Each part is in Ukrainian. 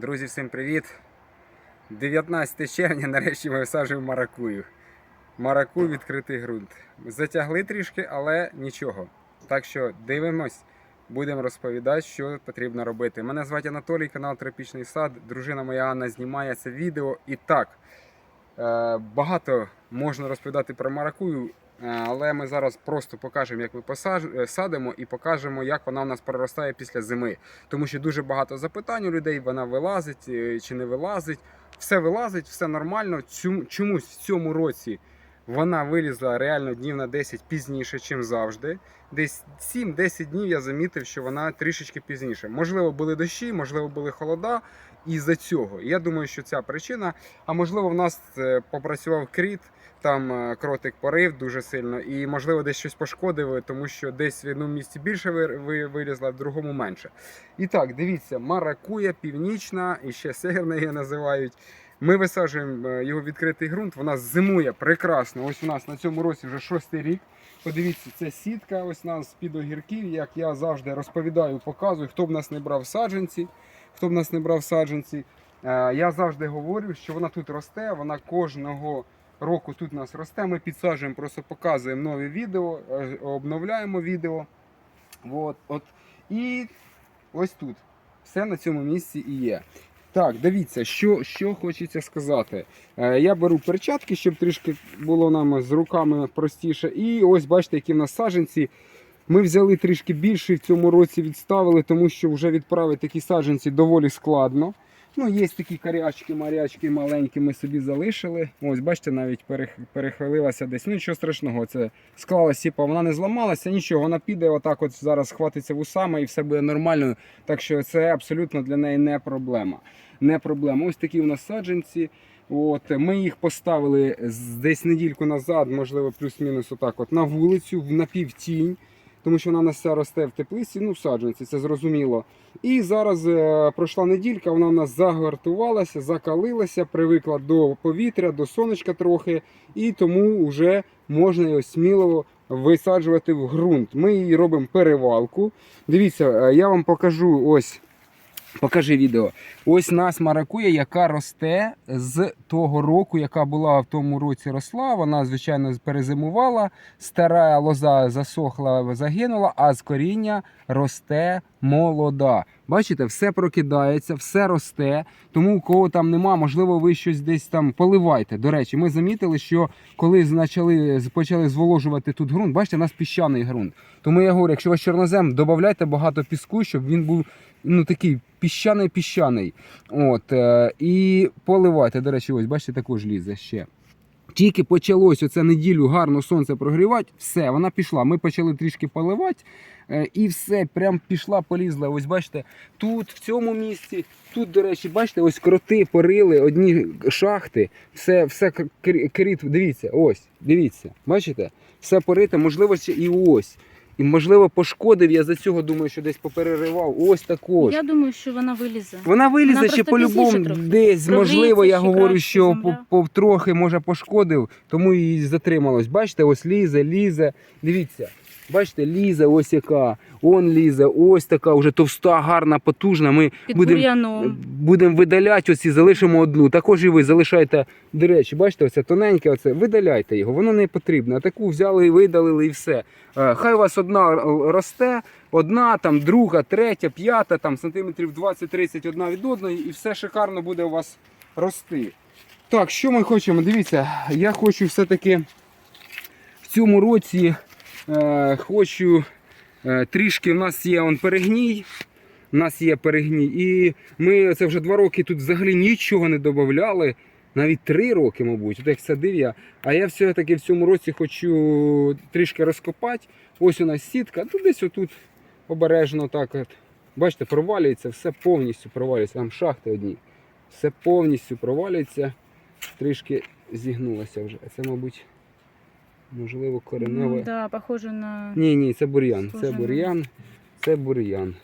Друзі, всім привіт! 19 червня нарешті ми висаджуємо маракую. Маракуй відкритий ґрунт. Затягли трішки, але нічого. Так що дивимось, будемо розповідати, що потрібно робити. Мене звати Анатолій, канал Тропічний сад. Дружина моя Анна знімає це відео. І так, е, багато можна розповідати про маракую, але ми зараз просто покажемо, як ми е, садимо, і покажемо, як вона у нас проростає після зими. Тому що дуже багато запитань у людей, вона вилазить е, чи не вилазить. Все вилазить, все нормально. Чомусь в цьому році вона вилізла реально днів на 10 пізніше, ніж завжди. Десь 7-10 днів я замітив, що вона трішечки пізніше. Можливо, були дощі, можливо, були холода. І за цього. Я думаю, що ця причина. А можливо, в нас е, попрацював кріт, там е, кротик порив дуже сильно, і можливо десь щось пошкодив, тому що десь в одному місці більше ви- ви- вилізла, в другому менше. І так, дивіться, маракуя північна і ще северна її називають. Ми висаджуємо е, його відкритий ґрунт. Вона зимує прекрасно. Ось у нас на цьому році вже шостий рік. Подивіться, це сітка. Ось у нас з під огірків. Як я завжди розповідаю, показую, хто б нас не брав саджанці, хто б нас не брав саджанці. Е, Я завжди говорю, що вона тут росте, вона кожного року тут нас росте. Ми підсаджуємо, просто показуємо нові відео, е, обновляємо відео. От, от. І ось тут. Все на цьому місці і є. Так, дивіться, що, що хочеться сказати. Е, я беру перчатки, щоб трішки було нам з руками простіше. І ось бачите, які в нас саджанці. Ми взяли трішки більше в цьому році відставили, тому що вже відправити такі саджанці доволі складно. Ну, є такі карячки, марячки маленькі, ми собі залишили. Ось, бачите, навіть перех- перехилилася десь. Ну нічого страшного, це склала сіпа, вона не зламалася, нічого, вона піде отак, от зараз схватиться вусами і все буде нормально. Так що це абсолютно для неї не проблема. Не проблема. Ось такі у нас саджанці. От, ми їх поставили десь недільку назад, можливо, плюс-мінус отак от на вулицю, в напівтінь, тому що вона нас вся росте в теплиці, ну в саджанці, це зрозуміло. І зараз е, пройшла неділька, вона у нас загортувалася, закалилася, привикла до повітря, до сонечка трохи, і тому вже можна його сміливо висаджувати в ґрунт. Ми її робимо перевалку. Дивіться, е, я вам покажу ось. Покажи відео. Ось нас маракуя, яка росте з того року, яка була в тому році росла. Вона, звичайно, перезимувала. Стара лоза засохла, загинула, а з коріння росте молода. Бачите, все прокидається, все росте. Тому у кого там нема, можливо, ви щось десь там поливайте. До речі, ми замітили, що коли почали, почали зволожувати тут ґрунт, бачите, у нас піщаний ґрунт. Тому я говорю, якщо у вас чорнозем, додавайте багато піску, щоб він був ну такий піщаний-піщаний. От, е, і поливайте. До речі, ось бачите, також лізе ще. Тільки почалось оце неділю гарно сонце прогрівати, все, вона пішла. Ми почали трішки поливати, е, і все, прям пішла, полізла. Ось бачите, тут, в цьому місці, тут, до речі, бачите, ось кроти порили, одні шахти, все, все кр- кр- кріт, дивіться, ось, дивіться, бачите? Все порите, можливо, ще і ось. І, можливо, пошкодив, я за цього думаю, що десь попереривав. Ось також. Я думаю, що вона вилізе. Вона вилізе Вона ще по-любому десь. Можливо, я говорю, що по, по трохи може пошкодив, тому і затрималось. Бачите, ось лізе, лізе. Дивіться, бачите, лізе, ось яка. Он лізе, ось така, вже товста, гарна, потужна. Ми будемо будемо видаляти оці, залишимо одну. Також і ви залишайте, до речі, бачите, оце тоненьке, оце, видаляйте його, воно не потрібно. А таку взяли і видалили, і все. Е, Хай у вас одна росте, одна, там, друга, третя, п'ята, там, сантиметрів 20-30 одна від одної, і все шикарно буде у вас рости. Так, що ми хочемо? Дивіться, я хочу все-таки в цьому році хочу е, трішки, в нас є он перегній. У нас є перегній. І ми це вже два роки тут взагалі нічого не додавали. Навіть три роки, мабуть, от як садив я. А я все-таки в цьому році хочу трішки розкопати. Ось у нас сітка, тут десь отут обережно так. От. Бачите, провалюється, все повністю провалюється. Там шахти одні. Все повністю провалюється. Трішки зігнулося вже. Це, мабуть, можливо, кореневе. Ну, да, похоже на. Ні, ні, це бур'ян. Це бур'ян. Це бур'ян.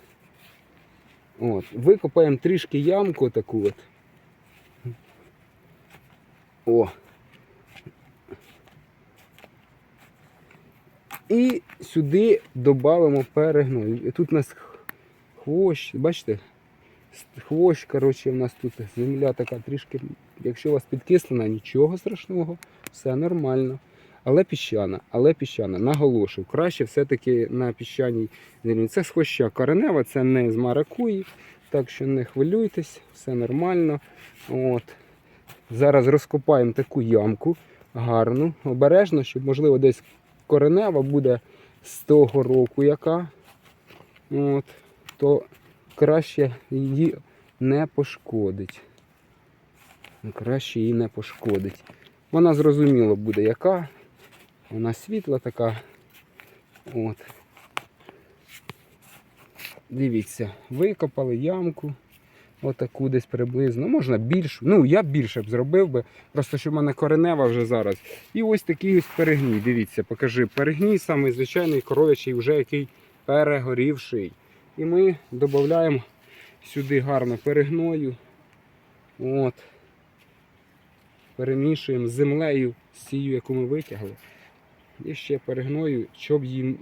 От. Викопаємо трішки ямку таку от. О. І сюди додамо перегной. Тут у нас хвощ, бачите? хвощ, коротше, в нас тут земля така трішки, якщо у вас підкислена, нічого страшного, все нормально. Але піщана, але піщана, наголошую, краще все-таки на піщаній землі. Це з хвоща коренева, це не з маракуї, так що не хвилюйтесь, все нормально. От. Зараз розкопаємо таку ямку гарну, обережно, щоб, можливо, десь коренева буде з того року яка. От, то краще її не пошкодить. Краще її не пошкодить. Вона зрозуміло буде яка. Вона світла така. От. Дивіться, викопали ямку. Отаку десь приблизно. Можна більшу. Ну, я більше б зробив би. Просто що в мене коренева вже зараз. І ось такий ось перегній. Дивіться, покажи. Перегній самий звичайний коров'ячий, вже який перегорівший. І ми додаємо сюди гарно перегною. От. Перемішуємо землею, з цією, яку ми витягли. І ще перегною, щоб їм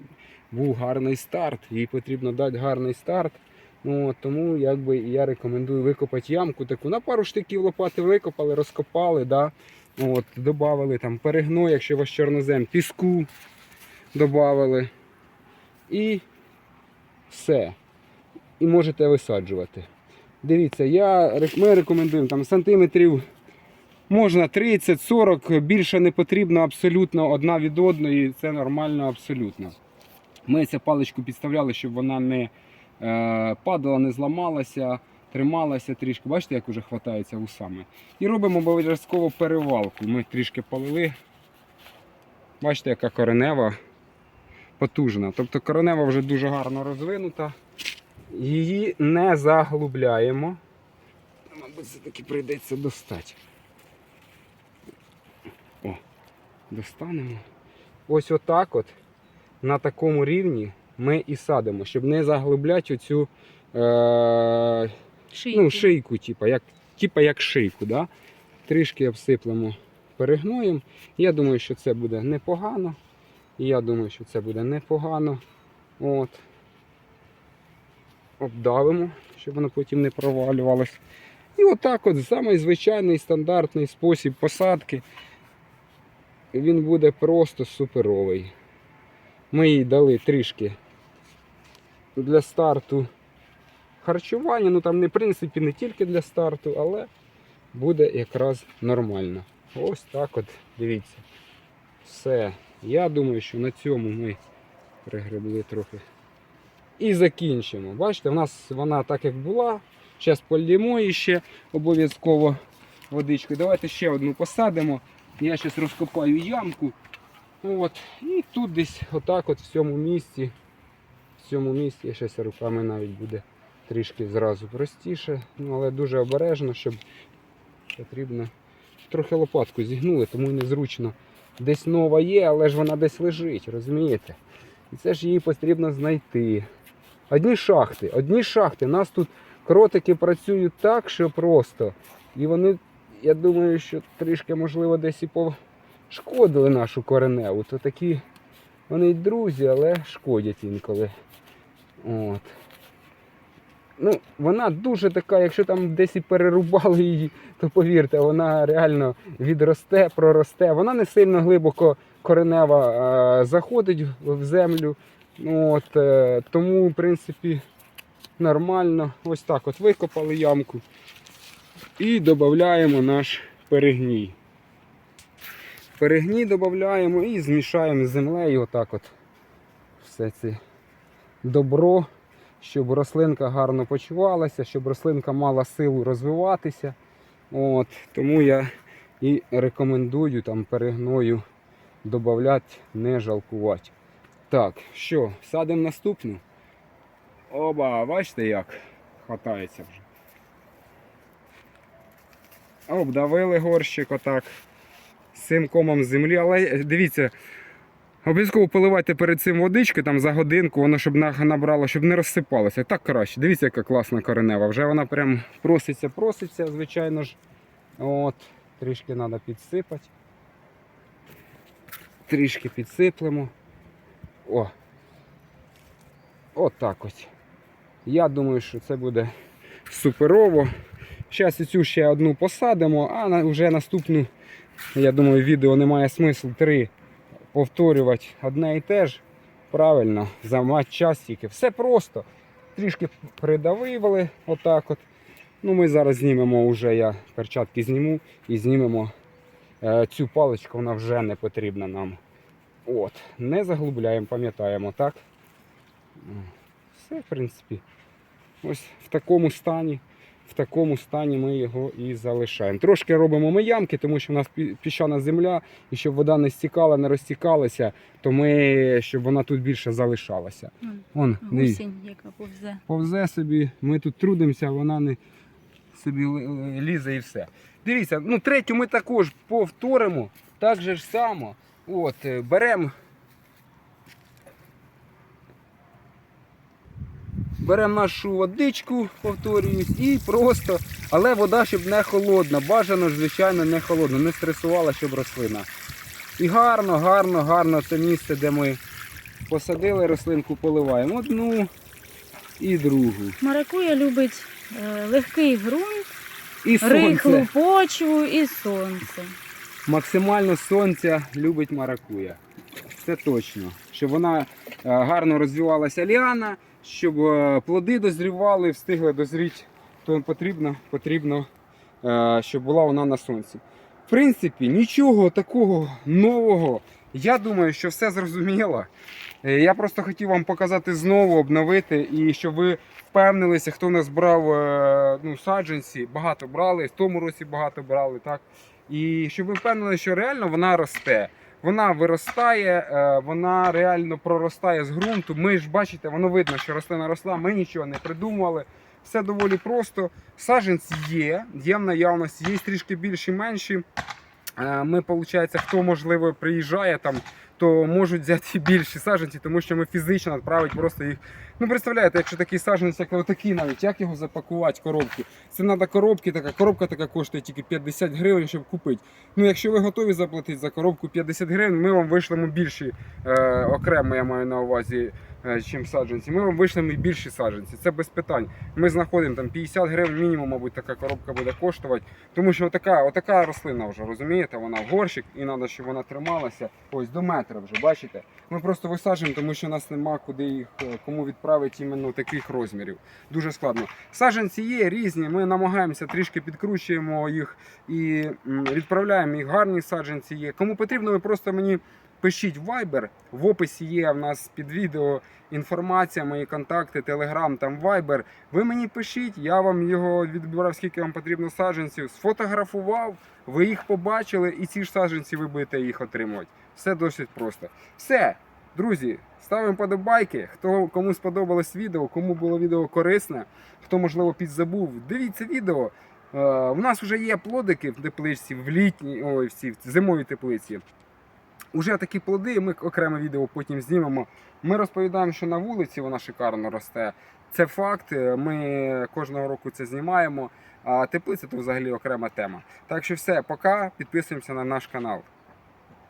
був гарний старт. Їй потрібно дати гарний старт. Ну, тому якби я рекомендую викопати ямку таку. На пару штиків лопати викопали, розкопали, да? от, додали там перегной, якщо у вас чорнозем, піску додали. І все. І можете висаджувати. Дивіться, я, ми рекомендуємо там сантиметрів можна 30-40, більше не потрібно абсолютно одна від одної, це нормально абсолютно. Ми цю паличку підставляли, щоб вона не е, падала, не зламалася, трималася трішки. Бачите, як вже хватається вусами. І робимо обов'язково перевалку. Ми трішки полили. Бачите, яка коренева потужна. Тобто коренева вже дуже гарно розвинута. Її не заглубляємо. Мабуть, все-таки прийдеться достати. О, достанемо. Ось отак от на такому рівні ми і садимо, щоб не заглибляти оцю е, Шийки. ну, шийку, типа, як, типа як шийку. Да? Трішки обсиплемо перегноєм. Я думаю, що це буде непогано. Я думаю, що це буде непогано. От. Обдавимо, щоб воно потім не провалювалось. І отак от самий звичайний стандартний спосіб посадки. Він буде просто суперовий. Ми їй дали трішки для старту харчування. Ну там в принципі не тільки для старту, але буде якраз нормально. Ось так от, дивіться. Все. Я думаю, що на цьому ми пригребли трохи. І закінчимо. Бачите, в нас вона так як була. Зараз полємо її ще обов'язково водичкою. Давайте ще одну посадимо. Я зараз розкопаю ямку. От. І тут десь отак от в цьому місці. В цьому місці я руками навіть буде трішки зразу простіше. Ну, але дуже обережно, щоб потрібно. Трохи лопатку зігнули, тому незручно. Десь нова є, але ж вона десь лежить, розумієте? І це ж її потрібно знайти. Одні шахти, одні шахти. Нас тут кротики працюють так, що просто. І вони, я думаю, що трішки, можливо, десь і пошкодили нашу кореневу. То такі вони й друзі, але шкодять інколи. От. Ну, вона дуже така, якщо там десь і перерубали її, то повірте, вона реально відросте, проросте. Вона не сильно глибоко коренева е, заходить в землю. От, е, тому, в принципі, нормально. Ось так от викопали ямку і додаємо наш перегній. Перегній додаємо і змішаємо з землею отак от все це добро, щоб рослинка гарно почувалася, щоб рослинка мала силу розвиватися. От, тому я і рекомендую там перегною додати, не жалкувати. Так, що, садимо наступну. Оба, бачите як хватається вже. Обдавили горщик отак цим комом землі, але е, дивіться, обов'язково поливайте перед цим водички там за годинку, воно щоб на- набрало, щоб не розсипалося. Так краще. Дивіться, яка класна коренева. Вже вона прям проситься, проситься, звичайно ж. От, трішки треба підсипати. Трішки підсиплемо. О. Отак ось. Я думаю, що це буде суперово. Зараз цю ще одну посадимо, а вже наступну, я думаю, відео немає смислу три повторювати одне і те ж. Правильно, займати час тільки. Все просто. Трішки придавивали отак от. Ну, ми зараз знімемо вже, я перчатки зніму і знімемо е, цю паличку, вона вже не потрібна нам. От, не заглубляємо, пам'ятаємо, так? Все, в принципі. Ось в такому стані. В такому стані ми його і залишаємо. Трошки робимо ми ямки, тому що в нас піщана земля, і щоб вода не стікала, не розтікалася, то ми, щоб вона тут більше залишалася. Вон, Гусінь, яка повзе. повзе собі, ми тут трудимося, вона не собі ли- лізе і все. Дивіться, ну третю ми також повторимо, так же ж само. От, е, беремо. Беремо нашу водичку, повторююсь, і просто, але вода, щоб не холодна. Бажано звичайно, не холодна, не стресувала, щоб рослина. І гарно, гарно, гарно це місце, де ми посадили рослинку, поливаємо одну і другу. Маракуя любить е, легкий ґрунт, І рихлу сонце. почву і сонце. Максимально сонця любить маракуя. Це точно. Щоб вона е, гарно розвивалася ліана, щоб е, плоди дозрівали, встигли дозріти, то потрібно, потрібно е, щоб була вона на сонці. В принципі, нічого такого нового. Я думаю, що все зрозуміло. Е, Я просто хотів вам показати знову, обновити, і щоб ви впевнилися, хто нас брав ну, саджанці, багато брали, в тому році багато брали, так? І щоб ви впевнилися, що реально вона росте. Вона виростає, е, вона реально проростає з ґрунту. Ми ж бачите, воно видно, що рослина росла, ми нічого не придумували. Все доволі просто. Саджанці є, є в наявності, є трішки більші, менші. Е, Ми, виходить, хто можливо приїжджає там, то можуть взяти більші саджанці, тому що ми фізично відправити просто їх. Ну, представляєте, якщо такий саджанець, як отакий навіть, як його запакувати коробки? Це треба коробки, така коробка така коштує тільки 50 гривень, щоб купити. Ну, якщо ви готові заплатити за коробку 50 гривень, ми вам вишлемо більші е, окремо, я маю на увазі, е, чим саджанці. Ми вам і більші саджанці. Це без питань. Ми знаходимо там 50 гривень мінімум, мабуть, така коробка буде коштувати. Тому що отака, отака рослина вже, розумієте, вона в горщик і треба, щоб вона трималася ось до метра вже, бачите? Ми просто висаджуємо, тому що у нас нема куди їх е, кому відправити іменно таких розмірів. Дуже складно. Саджанці є різні, ми намагаємося трішки підкручуємо їх і відправляємо їх. Гарні саджанці є. Кому потрібно, ви просто мені пишіть в Viber. В описі є в нас під відео інформація, мої контакти, Telegram, там Viber. Ви мені пишіть, я вам його відбирав, скільки вам потрібно саджанців, сфотографував, ви їх побачили, і ці ж саджанці ви будете їх отримувати. Все досить просто. Все, друзі, ставимо подобайки. Хто кому сподобалось відео, кому було відео корисне, хто можливо підзабув, дивіться відео. Е, У нас вже є плодики в тепличці, в літній, ой, в в зимовій теплиці. Уже такі плоди, ми окреме відео потім знімемо. Ми розповідаємо, що на вулиці вона шикарно росте. Це факт. е, Ми кожного року це знімаємо. А теплиця то взагалі окрема тема. Так що все, пока. Підписуємося на наш канал.